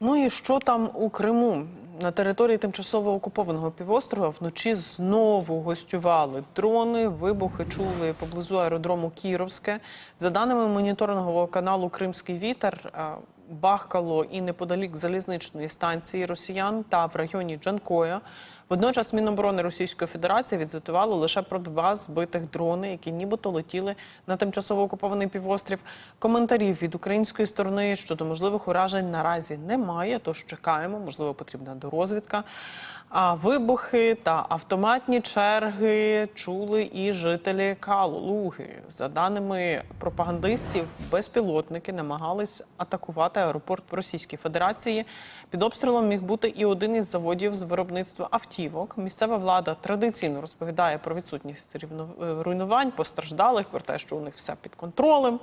Ну і що там у Криму? На території тимчасово окупованого півострова вночі знову гостювали дрони, вибухи чули поблизу аеродрому Кіровське. За даними моніторингового каналу Кримський вітер. Бахкало і неподалік залізничної станції росіян та в районі Джанкоя. Водночас Міноборони Російської Федерації відзвітувало лише про два збитих дрони, які нібито летіли на тимчасово окупований півострів. Коментарів від української сторони щодо можливих уражень наразі немає. Тож чекаємо, можливо, потрібна дорозвідка. А вибухи та автоматні черги чули і жителі Калуги. За даними пропагандистів, безпілотники намагались атакувати аеропорт в Російській Федерації. Під обстрілом міг бути і один із заводів з виробництва автівок. Місцева влада традиційно розповідає про відсутність е, руйнувань, постраждалих, про те, що у них все під контролем.